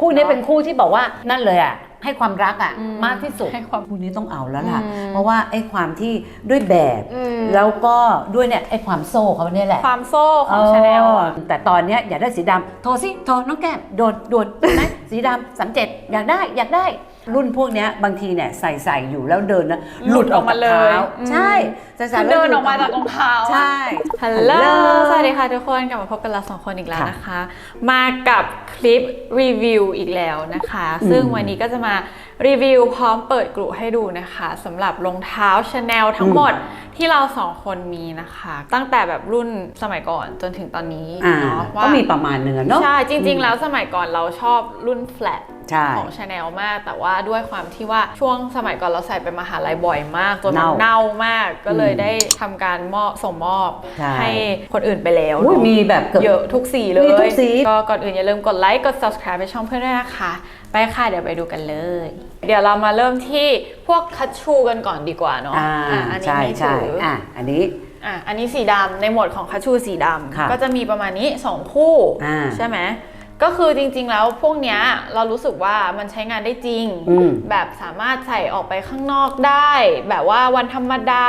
คู่นี้เป็นคู่ที่บอกว่านั่นเลยอะให้ความรักอะอืมมากที่สุดให้ความคู่นี้ต้องเอาแล้วล่ะ อืมเพราะว่าไอ้ความที่ด้วยแบบ อืม แล้วก็ด้วยเนี่ยไอ้ความโซ่เขาเนี่ยแหละความโซ่ของชาแนลอะเออแต่ตอนเนี้ยอยากได้สีดำโทรสิโทรน้องแก้มโดนโดนไหมสีดำสามเจ็ดอยากได้อยากได้ รุ่นพวกเนี้ยบางทีเนี่ยใส่ใส่อยู่แล้วเดินนะหลุดออกมาหลุดออกมาเลยเท้าอืมใช่ใส่ใส่คือแล้วเดินหอลุอกมาจากรองเท้าอะใช่ฮัลโหล Hello สวัสดีค่ะทุกคนกลับมาพบกันเราสองคนอีกแล้วค่ะนะคะ มากับคลิปรีวิวอีกแล้วนะคะอืมซึ่งวันนี้ก็จะมารีวิวพร้อมเปิดกลุ่ให้ดูนะคะสำหรับรองเท้าชาแนลทั้งหมดที่เราสองคนมีนะคะ ตั้งแต่แบบรุ่นสมัยก่อนจนถึงตอนนี้อ่าเนาะก็มีประมาณเนื้อะเนาะใช่จริง ๆ แล้วสมัยก่อนเราชอบรุ่นแฟลตใช่ของชาแนลมาก แต่ว่าด้วยความที่ว่าช่วงสมัยก่อนเราใส่ไปมหาลัยบ่อยมากจนมันเน่าเน่ามากก็เลยอืมได้ทำการมอบส่งมอบใช่ให้คนอื่นไปแล้วอุ้ยเนอะมีแบบเกือบเยอะทุกสีเลยมีทุกสีก็ก่อนอื่นอย่าลืมกดไลค์กด subscribe ไปช่องเพื่อนด้วยนะคะ ไปค่ะเดี๋ยวไปดูกันเลย เดี๋ยวเรามาเริ่มที่พวกคัตชูกันก่อนดีกว่าเนาะอ่าอะอันนี้ใช่มีใช่ถือออะอันนี้ อะอันนี้สีดำในหมวดของคัชชูสีดค่ะำก็จะมีประมาณนี้ 2 คู่ อ่าใช่ไหมก็คือจริงๆแล้วพวกเนี้ยเรารู้สึกว่ามันใช้งานได้จริง อืมแบบสามารถใส่ออกไปข้างนอกได้ แบบว่าวันธรรมดา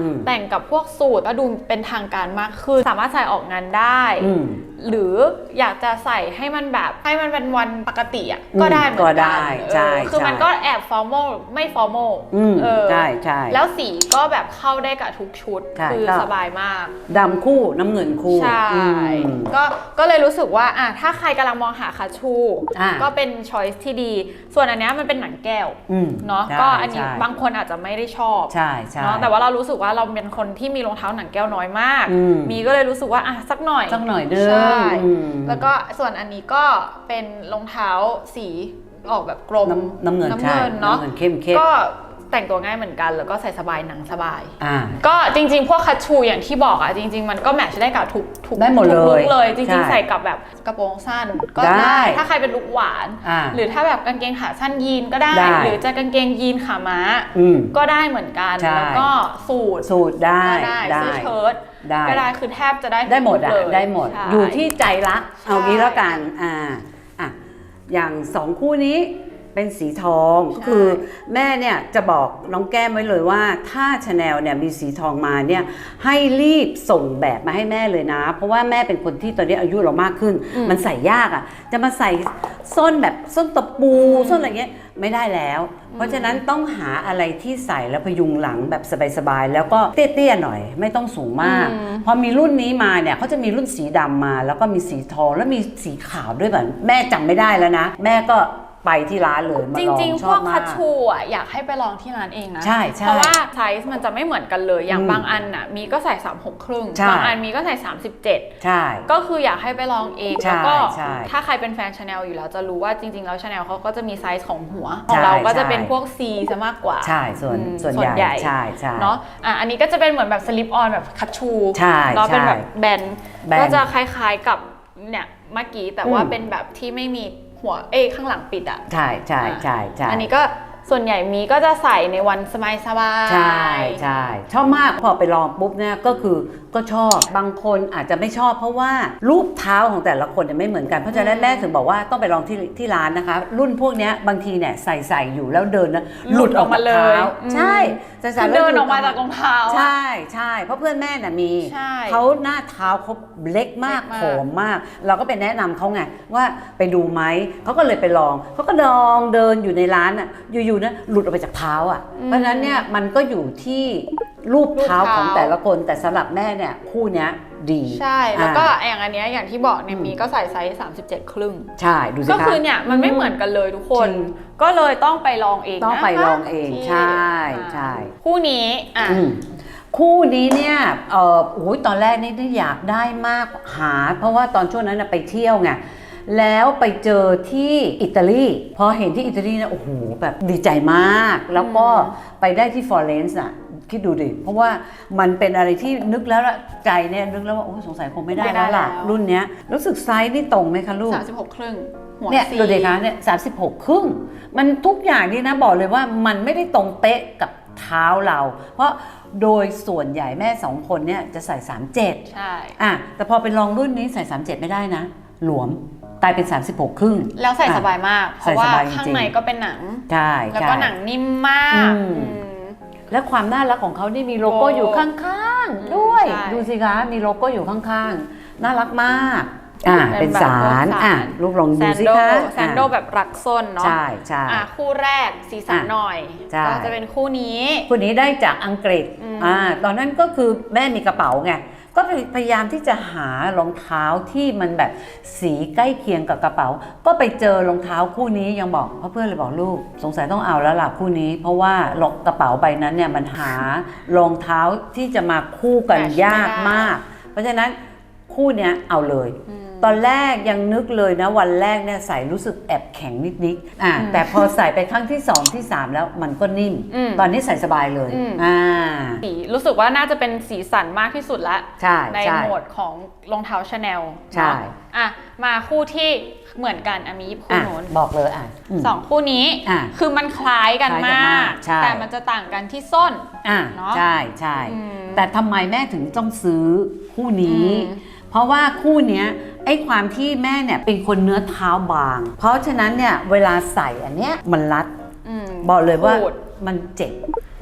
อืม แต่งกับพวกสูตรก็ดูเป็นทางการมากขึ้น สามารถใส่ออกงานได้ อืม หรืออยากจะใส่ให้มันแบบให้มันเป็นวันปกติอะก็อืมได้เหมือนก็กัได้เออใช่คือใช่มันก็แอบฟอร์มอลไม่ฟอร์มอลอืมเออใช่ใช่แล้วสีก็แบบเข้าได้กับทุกชุดใช่คือก็สบายมากดำคู่น้ำเงินคู่ใช่อืมก็ก็เลยรู้สึกว่าอะถ้าใครกำลังมองหาคัชชูอะก็เป็นช้อยส์ที่ดี ส่วนอันเนี้ยมันเป็นหนังแก้วอืมเนาะใช่ก็อันนี้ใช่บางคนอาจจะไม่ได้ชอบใช่ใช่เนาะแต่ว่าเรารู้สึกว่าเราเป็นคนที่มีรองเท้าหนังแก้วน้อยมากอืมมีก็เลยรู้สึกว่าอะสักหน่อยสักหน่อยเดิมใช่อืมแล้วก็ส่วนอันนี้ก็เป็นรองเท้าสีออกแบบกลมน้ำน้ำเงินน้ำใช่เงินเนาะำเงินเข้มเข้มก็แต่งตัวง่ายเหมือนกันแล้วก็ใส่สบายหนังสบายอ่าก็จริง ๆ พวกคัตชูอย่างที่บอกอะจริง ๆ มันก็แมทช์ได้กับทุกทุกได้หมดทุกเลยลุคเลยจใช่ริง ๆ ใส่กับแบบกระโปรงสั้นก็ได้ได้ถ้าใครเป็นลุคหวานอ่าหรือถ้าแบบกางเกงขาสั้นยีนก็ได้ได้หรือจะกางเกงยีนขาม้าอืมก็ได้เหมือนกันใช่แล้วก็สูทสูตรได้ก็ได้ได้เสื้อเชิ้ต ได้ ก็ได้คือแทบจะได้ได้หมดทุอะกลุคเลยได้หมด ใช่ อยู่ที่ใจรักเอาใช่งี้แล้วกัน อ่า อะ อย่างสองคู่นี้ เป็นสีทองก็คือแม่เนี่ยจะบอกน้องแก้มไว้เลยว่าถ้าชาแนลเนี่ยมีสีทองมาเนี่ยให้รีบส่งแบบมาให้แม่เลยนะ เพราะว่าแม่เป็นคนที่ตอนนี้อายุเรามากขึ้นอืมมันใส่ยากอะ จะมาใส่ส้นแบบส้นตะปูส้นอะไรเงี้ยไม่ได้แล้ว เพราะฉะนั้นต้องหาอะไรที่ใส่แล้วพยุงหลังแบบสบายๆแล้วก็เตี้ยๆหน่อย ไม่ต้องสูงมากอืมพอมีรุ่นนี้มาเนี่ยเขาจะมีรุ่นสีดำมา แล้วก็มีสีทองแล้วมีสีขาวด้วยแบบแม่จำไม่ได้แล้วนะ แม่ก็ ไปที่ร้านเลยมาจลองริงๆชพอวบกมาคักตชูอะอยากให้ไปลองที่ร้านเองนะใช่ใช่เพราะว่าไซส์มันจะไม่เหมือนกันเลย อย่างอืมบางอันน่ะมีก็ใส่36ครึ่งใช่ บางอันมีก็ใส่ 37 ใช่ ก็คืออยากให้ไปลองเองใช่แล้วก็ใช่ถ้าใครเป็นแฟนชาแนลอยู่แล้วจะรู้ว่าจริง ๆ แล้วชาแนลเขาก็จะมีไซส์ของหัวใช่ของเราก็จะใช่ เป็นพวก C ซะมากกว่า ใช่ส่วนอืมส่วนส่วนใหญ่ใหญ่ใช่ใช่ เนาะอะอันนี้ก็จะเป็นเหมือนแบบสลิปออนแบบคัตชูใช่เนาะเป็นใช่แบบแบนแบนก็จะคล้ายๆกับเนี่ยเมื่อกี้แต่ว่าอืมเป็นแบบที่ไม่มี หัวเอ้ยข้างหลังปิดอะ ใช่ใช่ใช่ใช่อันนี้ก็ส่วนใหญ่มีก็จะใส่ในวันสบายสบายๆใช่ใช่ชอบมากพอไปลองปุ๊บเนี่ยก็คือก็ชอบบางคนอาจจะไม่ชอบเพราะว่ารูปเท้าของแต่ละคนเนี่ยไม่เหมือนกัน เพราะฉะนั้นแม่ถึงบอกว่าต้องไปลองที่ที่ร้านนะคะ รุ่นพวกเนี้ยบางทีเนี่ยใส่ใส่อยู่แล้วเดินนะหลุดออกมาหลุดออกมาเลยเท้าอืมใช่ใส่ใส่คือแล้วเดินหอลุอกมาจากรองเท้าอะใช่ใช่เพราะเพื่อนแม่น่ะมีใช่เขาหน้าเท้าเขาเล็กมากเล็กมากโขมมาก เราก็ไปแนะนำเขาไงว่าไปดูไหมเขาก็เลยไปลองเขาก็ลองเดินอยู่ในร้านอะอยู่ๆนะหลุดออกไปจากเท้าอะเพราะฉะนั้นเนี่ยมันก็อยู่ที่ รูปเท้ารูปเท้า ของแต่ละคนแต่สำหรับแม่เนี่ยคู่เนี้ยดีใช่ แล้วก็อ่าอย่างอันเนี้ยอย่างที่บอกเนี่ยอืมมีก็ใส่ไซส์37 ครึ่ง ใช่ดูสิก็คะ คือเนี่ยมันไม่เหมือนกันเลยทุกคน จริงก็เลยต้องไปลองเองต้องนะคะไปลองเองที่ใช่อ่าใช่ คู่นี้อะ อืมคู่นี้เนี่ยเออโอ้ยตอนแรกนี่ได้อยากได้มากหา เพราะว่าตอนช่วงนั้นนะไปเที่ยวไงแล้วไปเจอที่อิตาลีพอเห็นที่อิตาลีนะโอ้โหแบบดีใจมาก แล้วก็อืมไปได้ที่ฟลอเรนซ์อะ คิดดูดิ เพราะว่ามันเป็นอะไรที่นึกแล้วละใจเนี่ยนึกแล้วว่าโอ้ยสงสัยคงไม่ได้แล้วล่ะรุ่นเนี้ยรู้สึกไซส์นี่ตรงไหมคะลูก36ครึ่ง หัวเนี่ยสีดูดิคะเนี่ยสาครึ่ง มันทุกอย่างนี่นะบอกเลยว่ามันไม่ได้ตรงเป๊ะกับเท้าเรา เพราะโดยส่วนใหญ่แม่สองคนเนี่ยจะใส่ 37 ใช่ อะ แต่พอไปลองรุ่นนี้ใส่ 37 ไม่ได้นะ หลวมกลายเป็น 36 ครึ่ง แล้วใส่อะสบายมาก เพใส่ราะว่าสบายจริงๆ ข้างในก็เป็นหนัง ใช่แล้วใช่ก็หนังนิ่มมากอืม อืม และความน่ารักของเขานี่มีโลโก้โอ้อยู่ข้างๆด้วย ใช่ดูสิคะมีโลโก้อยู่ข้างๆ น่ารักมากอ่าเป็เป็นนแบบสารพวกสาร อะลูกลองแซดูนสิโดคะแซนโดแบบรักส้นเนาะใช่ใช่ อะคู่แรกสีสันอะหน่อย ใช่ ก็จะเป็นคู่นี้ คนนี้ได้จากอังกฤษอืมอ่าตอนนั้นก็คือแม่มีกระเป๋าไง ก็พยายามที่จะหารองเท้าที่มันแบบสีใกล้เคียงกับกระเป๋า ก็ไปเจอรองเท้าคู่นี้ยังบอกเพราะเพื่อนเลยบอกลูก สงสัยต้องเอาแล้วล่ะคู่นี้ เพราะว่ากระเป๋าใบนั้นเนี่ยมันหารองเท้าที่จะมาคู่กันแมทช์ยากไม่ได้มาก เพราะฉะนั้นคู่เนี้ยเอาเลยอืม ตอนแรกยังนึกเลยนะวันแรกเนี่ยใส่รู้สึกแอบแข็งนิดๆอ่าอืมแต่พอใส่ไปครั้งที่สองที่สามแล้วมันก็นิ่ม อืมตอนนี้ใส่สบายเลยอืม อ่าสีรู้สึกว่าน่าจะเป็นสีสันมากที่สุดละ ใช่ในใช่หมวดของรองเท้าชาแนลใช่ อะ มาคู่ที่เหมือนกันอามีหยิบคู่อะโน้นบอกเลยอะม สองคู่นี้ อะคือมันคล้ายกันคล้ายกันมามาก กใช่ แต่มันจะต่างกันที่ส้น อะเนอะใช่ใช่ อืมแต่ทำไมแม่ถึงต้องซื้อคู่นี้ อืม เพราะว่าคู่เนี้ยไอ้ความที่แม่เนี่ยเป็นคนเนื้อเท้าบาง เพราะฉะนั้นเนี่ยเวลาใส่อันเนี้ยมันรัดอืมบอกเลยว่าขูดมันเจ็บ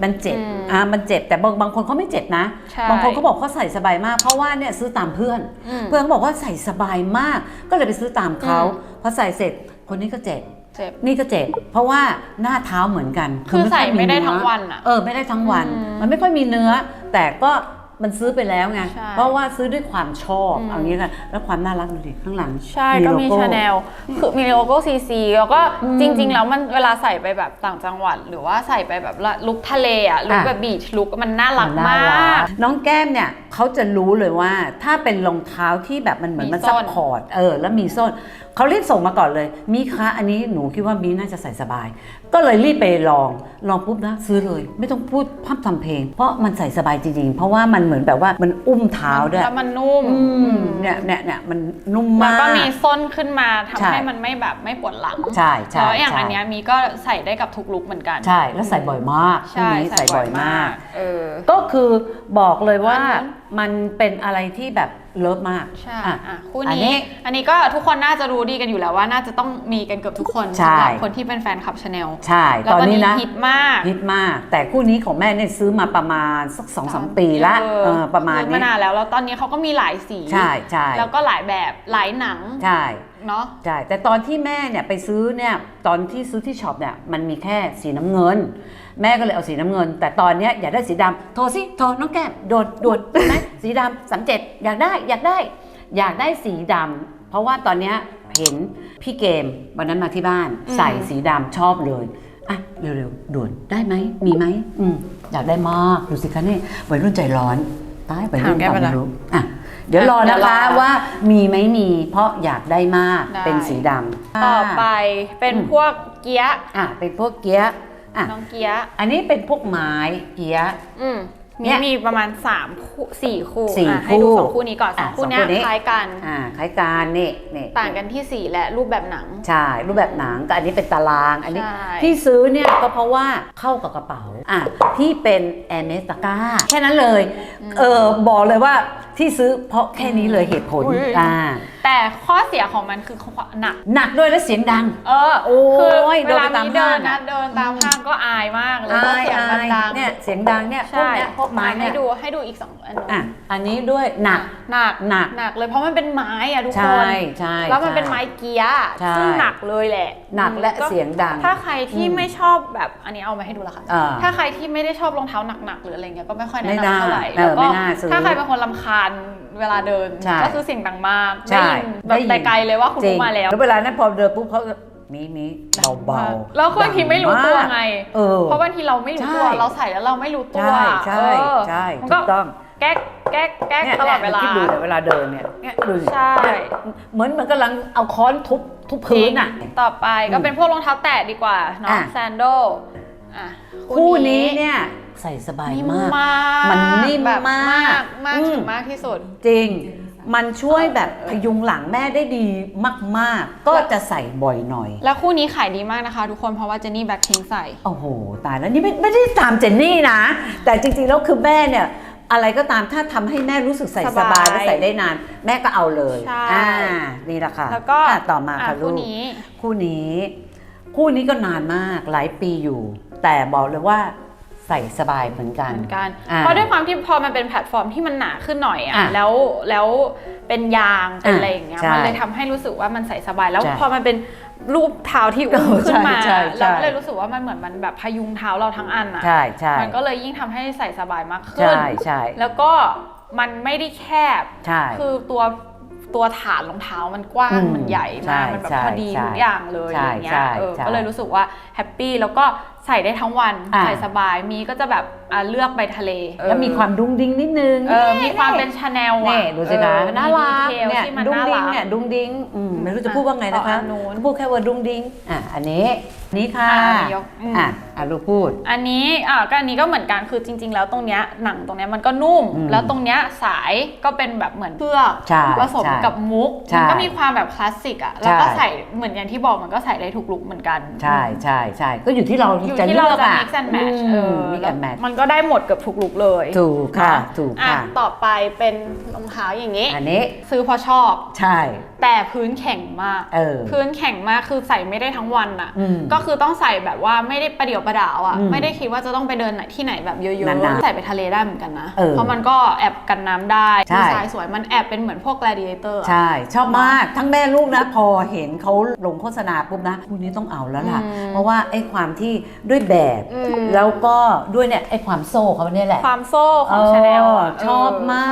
มันเจ็บอืมอ่ามันเจ็บแต่บางบางคนเขาไม่เจ็บนะใช่บางคนเขาบอกเขาใส่สบายมาก เพราะว่าเนี่ยซื้อตามเพื่อนอืมเพื่อนเขาบอกว่าใส่สบายมาก ก็เลยไปซื้อตามเขาอืมพอใส่เสร็จคนนี้ก็เจ็บเจ็บนี่ก็เจ็บ เพราะว่าหน้าเท้าเหมือนกัน คือใส่ค่ยไม่ได้เอทั้งวันอะเออไม่ได้ทั้งวันอืมมันไม่ค่อยมีเนื้อ แต่ก็ มันซื้อไปแล้วไง ใช่ เพราะว่าซื้อด้วยความชอบอืมเอางี้กันแล้วความน่ารักดูดิข้างหลังใช่ก็มีโลโชาแนลคือมีโลโก้ซีซีแล้วก็อืมจริง ๆ แล้วมันเวลาใส่ไปแบบต่างจังหวัด หรือว่าใส่ไปแบบลุคทะเลอะลุคอะแบบบีชลุคมันน่ารักนน่มากน้องแก้มเนี่ยเขาจะรู้เลยว่าถ้าเป็นรองเท้าที่แบบมันเหมือนมีมันส้ซันพพอร์ตเออแล้วมีส้นเขารีบส่งมาก่อนเลย มีคะอันนี้หนูคิดว่ามีน่าจะใส่สบายก็เลยรีบไปลอง ลองปุ๊บนะ ซื้อเลย ไม่ต้องพูดพร่ำทำเพลง เพราะมันใส่สบายจริงๆ เพราะว่ามันเหมือนแบบว่ามันอุ้มเท้าด้วยแล้วมันนุ่มอืมเนี่ยเนี่ยเนี่ยมันนุ่มแล้วมาก ก็มีส้นขึ้นมาทำใช่ ให้มันไม่แบบไม่ปวดหลังใช่ใช่แล้วอย่างใช่อันเนี้ยมีก็ใส่ได้กับทุกลุคเหมือนกันใช่แล้วใส่บ่อยมากใช่คู่นี้ใส่บ่อยมาก เออ ก็คือบอกเลยว่าอันนั้น มันเป็นอะไรที่แบบเลิฟมากใช่อะ อะคู่อันนี้ นี้อันนี้ก็ทุกคนน่าจะรู้ดีกันอยู่แล้วว่าน่าจะต้องมีกันเกือบทุกคนใช่ สำหรับคนที่เป็นแฟนคลับชาแนลใช่ แล้วตอนตอนนี้นี้นะฮิตมากฮิตมาก แต่คู่นี้ของแม่เนี่ยซื้อมาประมาณสักสองสามปีละเอเอออประมาณซื้อนี้นานแล้วแล้วตอนนี้เขาก็มีหลายสีใช่ใช่แล้วก็หลายแบบหลายหนังใช่ เนาะ ใช่ แต่ตอนที่แม่เนี่ยไปซื้อเนี่ย ตอนที่ซื้อที่ช็อปเนี่ย มันมีแค่สีน้ำเงิน แม่ก็เลยเอาสีน้ำเงิน แต่ตอนเนี้ยอยากได้สีดำโทรสิโทรน้องแก้มโดดโดดได้ไหมสีดำสามเจ็ดอยากได้อยากได้ อยากได้สีดำเพราะว่าตอนเนี้ยเห็นพี่เกมวันนั้นมาที่บ้านอืมใส่สีดำชอบเลยอะเร็วๆด่วนได้ไหมมีไหมอืมอยากได้มากดูสิคะนี่วัยรุ่นใจร้อนตายวัยรุ่นถามแก้มความไปละไม่รู้อะเดี๋ยวรอเดี๋นะยวรอคะว่ามีไหมมี เพราะอยากได้มากได้เป็นสีดำต่อไปเป็นอืมพวกเกียะอะเป็นพวกเกี้ยะ อะน้องเกียะอันนี้เป็นพวกไม้เกี้ยะ อืมเนี่นี่ยมีประมาณ3คู่สี่คู่สี่อะให้ดูคู่สองคู่นี้ก่อนสอะองคู่สองเนี้ยคู่นี้ คล้ายกัน อ่าคล้ายการนี่นี่ต่างกันที่สีและรูปแบบหนัง ใช่รูปแบบหนังกับอันนี้เป็นตารางอันนี้ ใช่ ที่ซื้อเนี่ยก็เพราะว่าเข้ากับกระเป๋าอะที่เป็นแอร์เมสตาก้าแค่นั้นเลยเออบอกเลยว่า ที่ซื้อเพราะแค่นี้เลยเหตุผลอุ๊ย อ่าแต่ข้อเสียของมันคือความหนัก หนักด้วยและเสียงดัง เออโอ้ยคือเวลาเดินไปตามมีเดินห้างนะอะ เดินตามห้างก็อายมากเลยอายเสียงอายดังเนี่ยเสียงดังเนี่ยพวกใช่เนี้ยพวกไม้ให้เนี่ยดูให้ดูอีกสองอันนู้นอะอันนี้ด้วยหนัก หนักหนัก หนักเลยเพราะมันเป็นไม้อะทุกคใช่นใช่ แล้วมันเป็นใช่ไม้เกียร์ใช่ ซึ่งหนักเลยแหละหนักและก็เสียงดัง ถ้าใครที่อืมไม่ชอบแบบอันนี้เอามาให้ดูและค่ะ อ่าถ้าใครที่ไม่ได้ชอบรองเท้าหนักๆหรืออะไรเงี้ยก็ไม่ค่อยแนะไม่น่านำเท่าไหร่เออแล้วก็ไม่น่าซื้อถ้าใครเป็นคนรำคาญเวลาเดิน ใช่ก็คือเสียงดังมากใช่ได้ยินแบบได้ยินแต่ไกลเลยว่าคุณจริรู้งมาแล้วแล้วเวลานั้นพอเดินปุ๊บเขาจะมีมีเบาๆแล้วบางทีไม่รู้ตัวไง เออ เพราะบางทีเราไม่รู้ตัวใช่ เราใส่แล้วเราไม่รู้ตัวใช่ใช่เออใช่มันถูก็กต้องแก๊กแก๊กแก๊กเนี่ยตลอดเวลา คิดดูเนี่ยเวลาเดินเนี่ยเนี่ยดูสิใช่เหมือนเหมือนกำลังเอาค้อนทุบทุบพื้นอะต่อไปก็อืมเป็นพวกรองเท้าแตะดีกว่าเนาะอะ แซนโดอะ คู่นี้เนี่ย ใส่สบายนิ่มมากมาก มันนิ่มแบบมาก มากอืมถึงมากที่สุด จริง มันช่วยแบบพยุงหลังแม่ได้ดีมาก ๆ ก็จะใส่บ่อยหน่อย แล้วคู่นี้ขายดีมากนะคะ ทุกคนเพราะว่าเจนนี่แบ็คพิงใส่ โอ้โห ตายแล้วนี่ไม่ไม่ได้ตามเจนนี่นะ แต่จริง ๆ แล้วคือแม่เนี่ยอะไรก็ตามถ้าทำให้แม่รู้สึกใส่สสบายบายและใส่ได้นาน แม่ก็เอาเลยใช่อ่านี่แหละค่ะแล้วก็อะต่อมาอะค่ะลูคู่กนี้ คู่นี้ คู่นี้ก็นานมากหลายปีอยู่ แต่บอกเลยว่า ใส่สบายเหมือนกัน เหมือนกัน อ่าเพราะด้วยความที่พอมันเป็นแพลตฟอร์มที่มันหนาขึ้นหน่อยอะอะแล้วแล้วเป็นยางเป็นอะอะไรอย่างเงี้ยใช่มันเลยทำให้รู้สึกว่ามันใส่สบาย แล้วใช่พอมันเป็นรูปเท้าที่อุ้มเออขึ้นมาใช่ใช่ใช่ เราก็เลยรู้สึกว่ามันเหมือนมันแบบพยุงเท้าเราทั้งอันอะ ใช่ใช่มันก็เลยยิ่งทำให้ใส่สบายมากขึ้น ใช่ใช่แล้วก็มันไม่ได้แคบ ใช่ คือตัวตัวฐานรองเท้ามันกว้างอืมมันใหญ่มากใช่มันแบบใช่พอดีใช่ทุกอย่างเลยใช่อย่างเงี้ยใช่เออใช่ก็เลยรู้สึกว่าแฮปปี้แล้วก็ ใส่ได้ทั้งวันอะใส่สบายมีก็จะแบบอะเลือกไปทะเลแล้วมีความดุ้งดิ้งนิดนึงเออมีความเป็นชาแนลอะนี่ดูสิคะเออน่ารักมีดีเทลเนี่ยที่มันดุ้งน่าดิ้รังกเนี่ยดุ้งดิ้งอืมไม่รู้จะพูดว่าไงต่นะอคะอันนู้นพูดแค่ว่าดุ้งดิ้งอะอันนี้นี่ค่ะอะอันนี้ยกอืม อะอะลูกพูด อันนี้อะก็อันนี้ก็เหมือนกันคือจริง ๆ แล้วตรงเนี้ยหนังตรงเนี้ยมันก็นุ่ม อืมแล้วตรงเนี้ยสายก็เป็นแบบเหมือนเพือกใช่ผสมใช่กับมุกใช่มันก็มีความแบบคลาสสิกอะแล้วก็ใช่ ใส่เหมือนอย่างที่บอกมันก็ใส่ได้ทุกลุกเหมือนกัน ใช่ใช่ใช่ก็อยู่ที่เราอยู่จะที่เลืเราอกจะอะ mix and match เออมิกแล้วแอนแมทมันก็ได้หมดเกือบทุกลุกเลยถูกค่ะนถูกอ่ค่ะ ต่อไปเป็นรองเท้าอย่างนี้ อันนี้ซื้อเพราะชอบ ใช่ แต่พื้นแข็งมาก เออ พื้นแข็งมากคือใส่ไม่ได้ทั้งวันอะ อืมก็คือต้องใส่แบบว่าไม่ได้ประเดี๋ยวประดาวอะ อืมไม่ได้คิดว่าจะต้องไปเดินไหนที่ไหนแบบเยอะนานๆๆใส่ไปทะเลได้เหมือนกันนะ เออเพราะมันก็แอบกันน้ำได้ใช่ ดีไซน์สวยมันแอบเป็นเหมือนพวก gladiator อะ ใช่ ชอบมากทั้งแม่ลูกนะ พอเห็นเขาลงโฆษณาปุ๊บนะคู่นี้ต้องเอาแล้วล่ะ อืมเพราะว่าไอ้ความที่ด้วยแบบอืม แล้วก็ด้วยเนี่ยไอ้ความโซ่เขาเนี่ยแหละ ความโซ่ของเออชาแนลชอบมา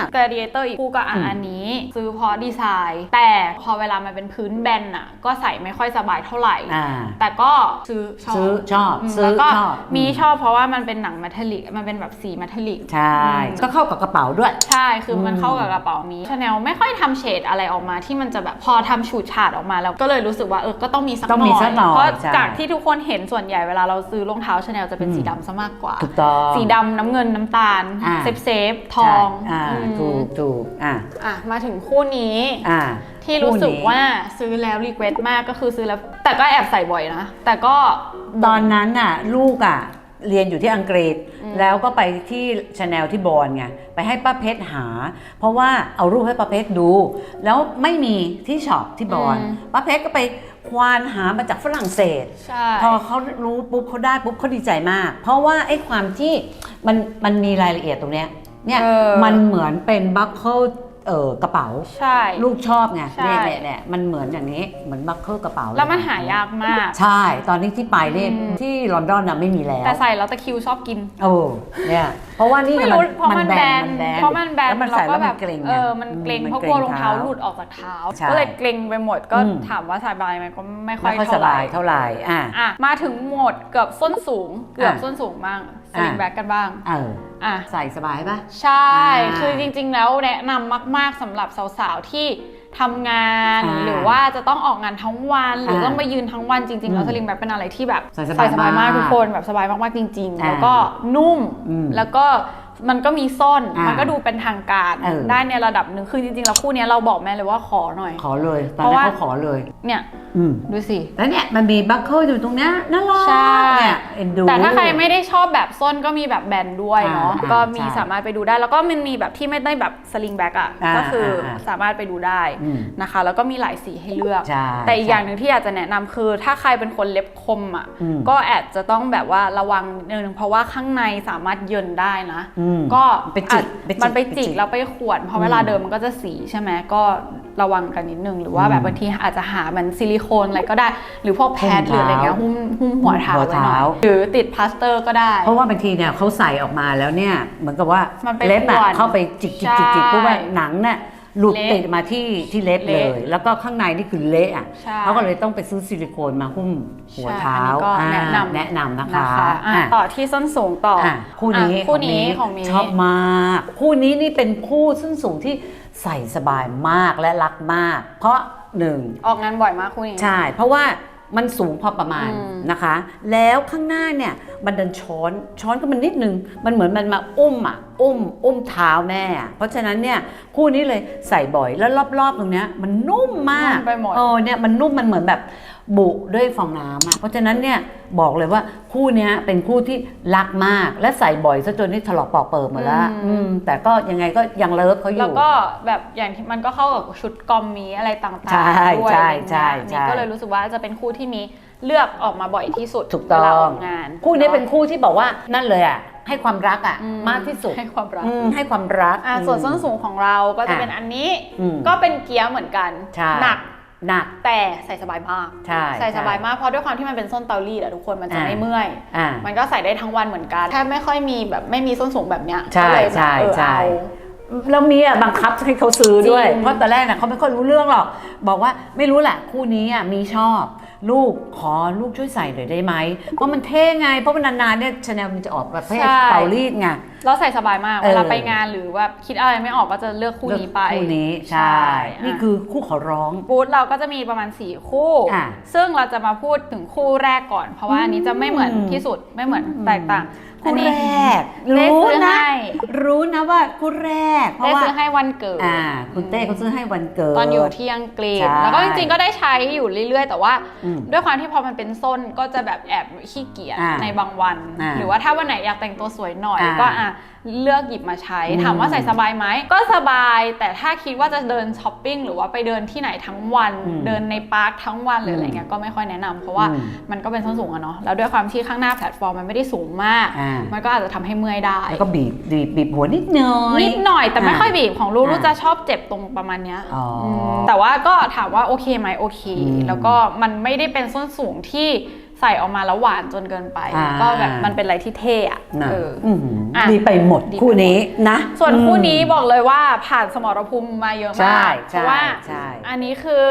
ก gladiator อีกคู่ก็อะอืม อันนี้ ซื้อเพราะดีไซน์ แต่พอเวลามันเป็นพื้นแบนอะก็ใส่ไม่ค่อยสบายเท่าไหร่ อ่า แต่ก็ซื้อชอบซื้อชอบอืมซื้อแล้วก็ชอบ มีอืมชอบเพราะว่ามันเป็นหนังมัทลิก มันเป็นแบบสีมัทลิก ใช่ก็เข้ากับกระเป๋าด้วย ใช่ คือมันอืมเข้ากับกระเป๋านี้ชาแนลไม่ค่อยทำเฉดอะไรออกมาที่มันจะแบบพอทำฉูดฉาดออกมาแล้ว ก็เลยรู้สึกว่าเออ ก็ต้องมีสักหต้องน่มีอยสักหน่อยเพราะใช่จากที่ทุกคนเห็นส่วนใหญ่เวลาเราซื้อรองเท้าชาแนลจะเป็นอืมสีดำซะมากกว่า ถูกต้องสีดำน้ำเงินน้ำตาลอ่า เซฟเซฟทองใช่อ่าอืมถูกถูกอ่าอะมาถึงคู่นี้ อ่า ที่รู้สึกคู่นี้ว่าซื้อแล้วรีเควสมากก็คือซื้อแล้ว แต่ก็แอบใส่บ่อยนะ แต่ก็ ตอนนั้นน่ะลูกอะเรียนอยู่ที่อังกฤษ อืม แล้วก็ไปที่ชาแนลที่บอนไงไปให้ป้าเพชรหา เพราะว่าเอารูปให้ป้าเพชรดู แล้วไม่มีที่ช็อปที่บอนป้าเพชรก็ไป ควานหามาจากฝรั่งเศส ใช่ พอเขารู้ปุ๊บเขาได้ปุ๊บเขาดีใจมาก เพราะว่าไอ้ความที่มันมันมีรายละเอียดตรงเนี้ยเนี่ยเออ มันเหมือนเป็นบัคเคิล เอ่อกระเป๋า ใช่ ลูกชอบไงใช่ เนี่ยเนี่ยเนี่ยมันเหมือนอย่างนี้เหมือนบัคเคิลกระเป๋าแล้วมันหายากมาก ใช่ ตอนนี้ที่ไปเนี่ยอืม ที่ลอนดอนน่ะไม่มีแล้วแต่ใส่แล้วตะคริวชอบกิน โอ้เนี่ยเพราะว่านี่ไม่รู้เพราะมันแบนมันแบนเพราะมันแบนแล้วมันเราใส่ก็แล้วแบมับนเกร็งเออมันเกร็งอืเพราะกลัวรองเท้าหลุดออกจากเท้า ใช่ ก็เลยเกร็งไปหมดก็อืม ถามว่าสบายไหมก็ไม่ค่อไม่ยค่อยสเท่าไหร่บายเท่าไหร่อะ อะมาถึงหมดเกือบส้นสูง เกือบอะ ส้นสูงบ้าง สอะลิงแบ็กกันบ้าง เอออะ ใส่สบายปะใช่อ่าคือจริง ๆ แล้วแนะนำมาก ๆสำหรับสาวๆ ที่ทำงานอ่าหรือว่าจะต้องออกงานทั้งวัน หรืออ่าต้องไปยืนทั้งวันจริงๆแล้วอืมสลิงแบ็กเป็นอะไรที่แบบใส่สบายมากมากทุกคนแบบสบายมากๆจริงๆอ่าแล้วก็นุ่มอืมแล้วก็ มันก็มีส้นอ่ามัมันก็ดูเป็นทางการเออ ได้ในระดับหนึ่งคือจริงๆแล้วคู่เนี้ยเราบอกแม่เลยว่าขอหน่อย ขอเลย ตอนเพราะนั้นว่า เขาขอเลย เนี่ยอืมดูสิ แล้วเนี่ยมันมีบัคเคิลอยู่ตรงเนี้ยน่ารักใช่ เนี่ยเอ็นดู แต่ถ้าใครไม่ได้ชอบแบบส้นก็มีแบบแบนด้วยเนาะอ่าก็มีใช่สามารถไปดูได้ แล้วก็มันมีแบบที่ไม่ได้แบบสลิงแบ็กอะอ่าก็คืออาอ่าสามารถไปดูได้อืมนะคะ แล้วก็มีหลายสีให้เลือก ใช่ แต่อีกอย่างหนึ่งที่อยากจะแนะนำคือ ถ้าใครเป็นคนเล็บคมอะอืม ก็อาจจะต้องแบบว่าระวังนิดนึงเพราะว่าข้างในสามารถเยินได้นะ อืมก็ไปจิกอาจมันไปจิกแล้วไปขวนเพราะเวลาอืมเดินมันก็จะสีใช่ไหมก็ระวังกันนิดนึง หรือว่าแบบอืมบางทีอาจจะหาเหมันซิลิโคนอะไรก็ได้ หรือพวกแพดหรืออะไรเงี้ยหุ้มหุ้มหัวเท้าหัวไว้หน่เท้าอยหรือติดพลาสเตอร์ก็ได้ เพราะว่าบางทีเนี่ยเขาใส่ออกมาแล้วเนี่ยเหมือนกับว่ามันไปเล็บอะข่วนเข้าไปจิกจิกใช่จิกจิกปุ๊บว่าหนังเนี่ย หลุดเละติดมาที่ที่เล็บเลเละยแล้วก็ข้างในนี่คือเละอะใช่เขาก็เลยต้องไปซื้อซิลิโคนมาหุ้มหัวเท้าใช่อันนี้ก็แนะนำอ่าแนะนำนะคะนะคะอะอะต่อที่ส้นสูงต่ออะคู่นี้อะคู่นี้ของมีชอบมาก คู่นี้นี่เป็นคู่ส้นสูงที่ใส่สบายมากและรักมาก เพราะหนึ่งออกงานบ่อยมากคู่นี้ใช่ เพราะว่า มันสูงพอประมาณอืมนะคะ แล้วข้างหน้าเนี่ยมันเดินช้อนช้อนก็มันนิดนึง มันเหมือนมันมาอุ้มอะอุ้มอุ้มเท้าแม่อะเพราะฉะนั้นเนี่ยคู่นี้เลยใส่บ่อยแล้วรอบๆตรงเนี้ยมันนุ่มมากนุ่มไปหมดเออเนี่ยมันนุ่มมันเหมือนแบบ บุด้วยฟองน้ำอะเพราะฉะนั้นเนี่ยบอกเลยว่าคู่เนี้ยเป็นคู่ที่รักมากและใส่บ่อยซะจนนี่ถลอกปอกเปิดหมดแล้วอืมอืมแต่ก็ยังไงก็ยังเลิฟเขาอแล้วยู่ ก็แบบอย่างที่มันก็เข้ากับชุดกอมมีอะไรต่างใช่ๆด้วยใช่อะไรเงี้ยใช่ นี่ใช่ก็เลยรู้สึกว่าจะเป็นคู่ที่มีเลือกออกมาบ่อยที่สุดถูกต้เวลาอองอกงานคู่นี้อะเป็นคู่ที่บอกว่านั่นเลยอะให้ความรักอะอืมากที่สุดให้ความรักอืมให้ความรักอะส่วนส้นสูงของเราก็จะอะเป็นอันนี้ อืม ก็เป็นเกียร์เหมือนกัน ใช่ หนัก หนัก แต่ใส่สบายมาก ใช่ใส่สบายใช่มากเพราะด้วยความที่มันเป็นส้นเตารีดอะทุกคนมันจะอ่าไม่เมื่อยอ่ามันก็ใส่ได้ทั้งวันเหมือนกันแทบไม่ค่อยมีแบบไม่มีส้นสูงแบบเนี้ยใช่ก็เลยแบบใช่เออใช่เอาแล้วมีอะบังคับให้เขาซื้อด้วยจริงเพราะตอนแรกน่ะเขาไม่ค่อยรู้เรื่องหรอก บอกว่าไม่รู้แหละคู่นี้อะมีชอบ ลูกขอลูกช่วยใส่หน่อยได้ไหมเพราะมันเท่ไง เพราะมันนานๆเนี่ยชาแนลมันจะออกประเภทเตารีดไง แล้วใส่สบายมาก เออ เวลาไปงานหรือว่าคิดอะไรไม่ออกก็จะเลือกคู่นี้ไป คู่นี้ใช่อะนี่คือคู่ขอร้อง บูธเราก็จะมีประมาณ 4 คู่ อะซึ่งเราจะมาพูดถึงคู่แรกก่อน เพราะว่าอันนี้จะไม่เหมือนอืมที่สุดไม่เหมือนแตกต่าง คู่แรกได้รู้ซื้อนะให้รู้นะว่าคู่แรก เพได้ราะว่าซื้อให้วันเกิดอ่าคุณเต้เขาซื้อให้วันเกิด ตอนอยู่ที่อังกฤษใช่แล้วก็จริงๆก็ได้ใช้อยู่เรื่อยๆ แต่ว่าอืมด้วยความที่พอมันเป็นส้นก็จะแบบแอบขี้เกียจอ่าในบางวันอ่าหรือว่าถ้าวันไหนอยากแต่งตัวสวยหน่อยอ่าก็อะ เลือกหยิบมาใช้อืมถามว่าใส่สบายไหมก็สบาย แต่ถ้าคิดว่าจะเดินช้อปปิ้งหรือว่าไปเดินที่ไหนทั้งวันอืมเดินในปาร์คทั้งวันหรืออะไรเงี้ยก็ไม่ค่อยแนะนำเพราะว่าอืมมันก็เป็นส้นสูงอะเนาะแล้วด้วยความที่ข้างหน้าแพลตฟอร์มมันไม่ได้สูงมากอ่ามันก็อาจจะทำให้เมื่อยได้แล้วก็บีบบีบบีบหัวนิดหน่อยนิดหน่อยแต่ไม่อ่าค่อยบีบของลูกอ่าลูกจะชอบเจ็บตรงประมาณเนี้ยอ๋ออืมแต่ว่าก็ถามว่าโอเคไหมโอเคอืมแล้วก็มันไม่ได้เป็นส้นสูงที่ใส่ออกมาแล้วหวานจนเกินไป อ่า ก็แบบมันเป็นอะไรที่เท่อะนะเอออหืออะ ดีไปหมดดีไปคู่นี้นะ ส่วนอืมคู่นี้บอกเลยว่าผ่านสมรภูมิมาเยอะใช่มากใช่เพราะว่าใช่อันนี้คือ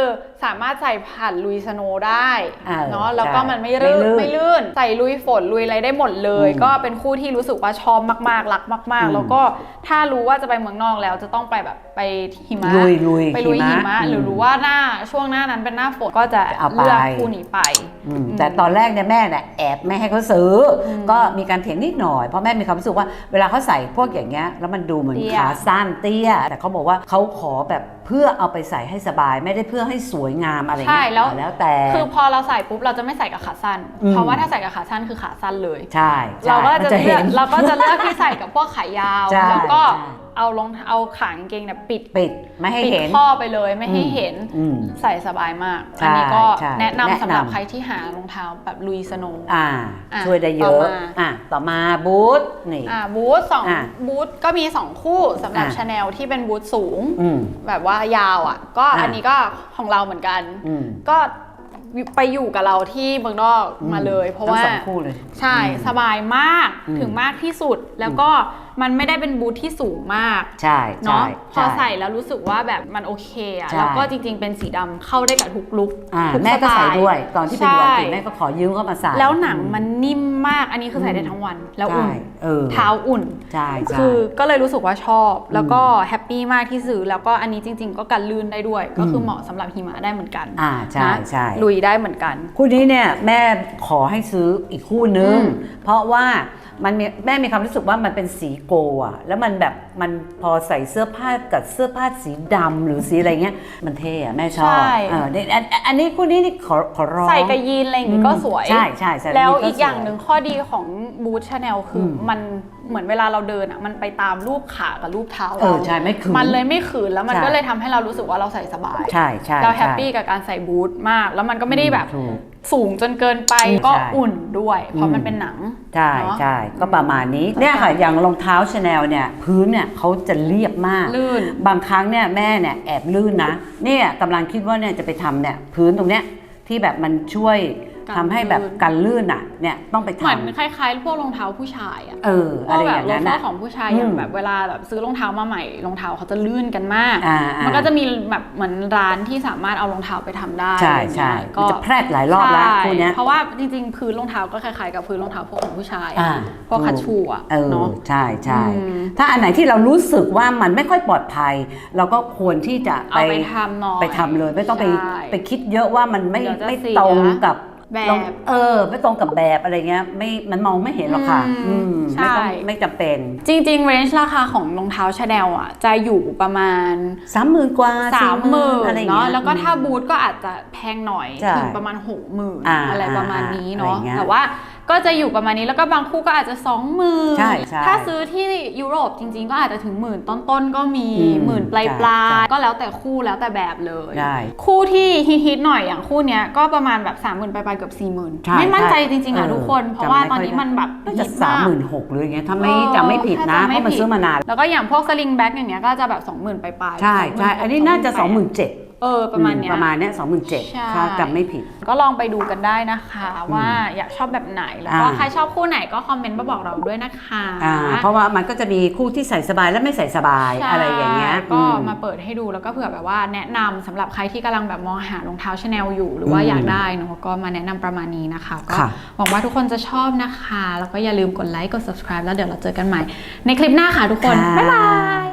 สามารถใส่ผ่านลุยสโนว์ได้เออเนาะแล้วก็ใช่มันไม่ลื่นไม่ลื่นไม่ลื่น ใส่ลุยฝนลุยอะไรได้หมดเลย อืมก็เป็นคู่ที่รู้สึกว่าชอบมากๆรักมาก อืมๆ แล้วก็ถ้ารู้ว่าจะไปเมืองนอกแล้วจะต้องไปแบบไปหิมะลุยลุยไปลุยหิมะหิมะหรืออืมรู้ว่าหน้าช่วงหน้านั้นเป็นหน้าฝนก็จะเอาไป เลือกคู่นี้ไป อืมแต่ตอนแรกเนี่ยแม่เนี่ยแอบไม่ให้เขาซื้ออก็มีการเถียงนิดหน่อยเพราะแม่มีความรู้สึกว่าเวลาเขาใส่พวกอย่างเงี้ยแล้วมันดูเหมือนเตี้ย ขาสั้นเตี้ย แต่เขาบอกว่าเขาขอแบบเพื่อเอาไปใส่ให้สบาย ไม่ได้เพื่อให้สวยงามอะไรใช่เงี้ยแล้วเอาแล้วแต่ คือพอเราใส่ปุ๊บเราจะไม่ใส่กับขาสั้น อืม เพราะว่าถ้าใส่กับขาสั้นคือขาสั้นเลย ใช่ใช่เราก็มันจะจะเลืเห็อกน เราก็จะเลือกที่ใส่กับพวกขายาว ใช่แล้วก็ใช่ เอารองเอาขากางเกงเนี่ยปิดปิดไม่ให้ปิดเห็น ข้อไปเลยไม่ให้เห็นอืมใส่สบายมาก ใช่อันนี้ก็ใช่แนะนำแนะนำ สำหรับใครที่หารองเท้าแบบลุยสโนว์ อ่า อะช่วยได้เยต่ออะมา อะต่อมาบูธนี่ อ่าบูธสองอะบูธก็มี2คู่สำหรับอะ ชาแนลที่เป็นบูธสูง อืม แบบว่ายาวอะ ก็อะ อันนี้ก็ของเราเหมือนกัน อืมก็ไปอยู่กับเราที่เมืองนอกมาเลย เพราะว่า ทั้งสองคู่เลย ใช่อืมสบายมากอืมถึงมากที่สุดแล้วก็มันไม่ได้เป็นบูธที่สูงมากใช่เนาะใช่พอใส่แล้วรู้สึกว่าแบบมันโอเคอะใช่แล้วก็จริง ๆ เป็นสีดำเข้าได้กับทุกลุคอ่าทุกแม่ก็สไตใส่ล์ด้วย ตอนที่เป็นวันใช่ติแม่ก็ขอยืมเข้ามาใส่แล้วหนังมันนิ่มมากอันนี้คือใส่ได้ทั้งวันแล้วอุ่นใช่เออเท้าอุ่นใช่ใช่คือก็เลยรู้สึกว่าชอบ แล้วก็แฮปปี้มากที่ซื้อแล้วก็อันนี้จริง ๆ ก็กันลื่นได้ด้วย ก็คือเหมาะสำหรับหิมะได้เหมือนกันอ่าใช่นะใช่ลุยได้เหมือนกัน คู่นี้เนี่ยแม่ขอให้ซื้ออีกคู่นึงอืมเพราะว่า มันมีแม่มีความรู้สึกว่ามันเป็นสีโกอะแล้วมันแบบมันพอใส่เสื้อผ้ากับเสื้อผ้าสีดำหรือสีอะไรเงี้ย มันเท่อะแม่ชอบใช่ เออนี่อันอันอันนี้คู่นี้นี่ขอขอร้อง ใส่กับยีนอะไรอย่างงี้ก็สวย ใช่ใช่ใส่แล้วยีนก็อีกอย่างสวยหนึ่งข้อดีของบูธชาแนลคืออมมันเหมือนเวลาเราเดินอะมันไปตามรูปขากับรูปเท้าเอเราอใช่ไม่ขืนมันเลยไม่ขืนแล้วมันใช่ ก็เลยทำให้เรารู้สึกว่าเราใส่สบาย ใช่ใช่เราแฮปใช่ปี้กับการใส่บูทมาก แล้วมันก็ไม่ได้แบบถูก สูงจนเกินไปอืมก็ใช่อุ่นด้วย เพราะอืมมันเป็นหนังใช่เนอะ ใช่ก็ประมาณนี้เนี่ยค่ะอย่างรองเท้าชาแนลเนี่ยพื้นเนี่ยเขาจะเรียบมากลื่น บางครั้งเนี่ยแม่เนี่ยแอบลื่นนะเนี่ยกำลังคิดว่าเนี่ยจะไปทำเนี่ยพื้นตรงเนี้ยที่แบบมันช่วยกัน ทำให้แบบลื่นกันลื่นอะเนี่ยต้องไปเหมือนทำคล้ายๆพวกรองเท้าผู้ชายอะเออพอะวกไรแบอบย่างโลนั้นโก้อะของผู้ชายอืมอย่างแบบเวลาแบบซื้อรองเท้ามาใหม่รองเท้าเขาจะลื่นกันมากอ่าอ่ามัมันก็จะมีแบบเหมือนร้านที่สามารถเอารองเท้าไปทำได้ใช่อะไรอย่างใช่เงี้ยมันจะแพร่หลายรอบแล้วใช่คู่เนี้ยเพราะว่าจริงๆพื้นรองเท้าก็คล้ายๆกับพื้นรองเท้าพวกของผู้ชายอะอ่าพวกคัชชูอะเออเนาะใช่ใช่อืมถ้าอันไหนที่เรารู้สึกว่ามันไม่ค่อยปลอดภัย เราก็ควรที่จะเอาไปทำหน่อยไปทำเลยไม่ต้องไปใช่ไปคิดเยอะว่ามันไม่เดี๋ยวจะไม่เสียตรงกับ แบบลองเออ ไม่ตรงกับแบบอะไรเงี้ยไม่มันมองไม่เห็นหรอกค่ะอืมอืมใช่ ไม่ต้องไม่จำเป็นจริงๆเรนจ์ราคาของรองเท้าชาแนลอะ จะอยู่ประมาณ สามหมื่นกว่าสามหมื่นอะไรอย่างเนาะเงี้ยแล้วก็ถ้าบูทก็อาจจะแพงหน่อยใช่ถึงประมาณหกหมื่นอ่าอะไรประมาณนี้อ่าเนาะอะไรอย่างเงี้ยแต่ว่า ก็จะอยู่ประมาณนี้แล้วก็บางคู่ก็อาจจะสองหมื่นใช่ใช่ถ้าซื้อที่ยุโรปจริง ๆ ก็อาจจะถึงหมื่นต้นๆก็มีอืมหมื่นปลายใช่ปลายใช่ก็แล้วแต่คู่แล้วแต่แบบเลยได้คู่ที่ฮิตๆหน่อยอย่างคู่เนี้ยก็ประมาณแบบสามหมื่นปลายๆเกือบสี่หมื่นใช่ไม่มั่นใจใช่จริงๆอะเออทุกคน เพราะจำว่าไม่ตอนค่อยนี้ได้ มันแบบน่าจะฮิตสามก หมื่นหกหรืออย่างเงี้ยถ้าไม่เออจำไม่ผิดนะถ้าจำไม่เพราะมันผิดซื้อมานานแล้วก็อย่างพวกสลิงแบ็กอย่างเงี้ยก็จะแบบสองหมื่นปลายๆใช่ใช่26,000อันนี้น่าจะสองหมื่นเจ็ด เออประมาณเนี้ย ประมาณเนี้ยสองหมื่นเจ็ดใช่ ถ้าจำไม่ผิด ก็ลองไปดูกันได้นะคะ ว่าอยากชอบแบบไหนแล้วก็อ่า ใครชอบคู่ไหนก็คอมเมนต์มาบอกเราด้วยนะคะ อ่าเพราะว่ามันก็จะมีคู่ที่ใส่สบายและไม่ใส่สบายใช่อะไรอย่างเงี้ยก็อืมาเปิดให้ดูแล้วก็เผื่อแบบว่าแนะนำสำหรับใครที่กำลังแบบมองหารองเท้าชาแนลอยู่ หรือว่าอืมอยากได้เนอะก็มาแนะนำประมาณนี้นะคะ ก็ค่ะ หวังว่าทุกคนจะชอบนะคะ แล้วก็อย่าลืมกดไลค์กด subscribe แล้วเดี๋ยวเราเจอกันใหม่ ในคลิปหน้าค่ะทุกคน บ๊ายบาย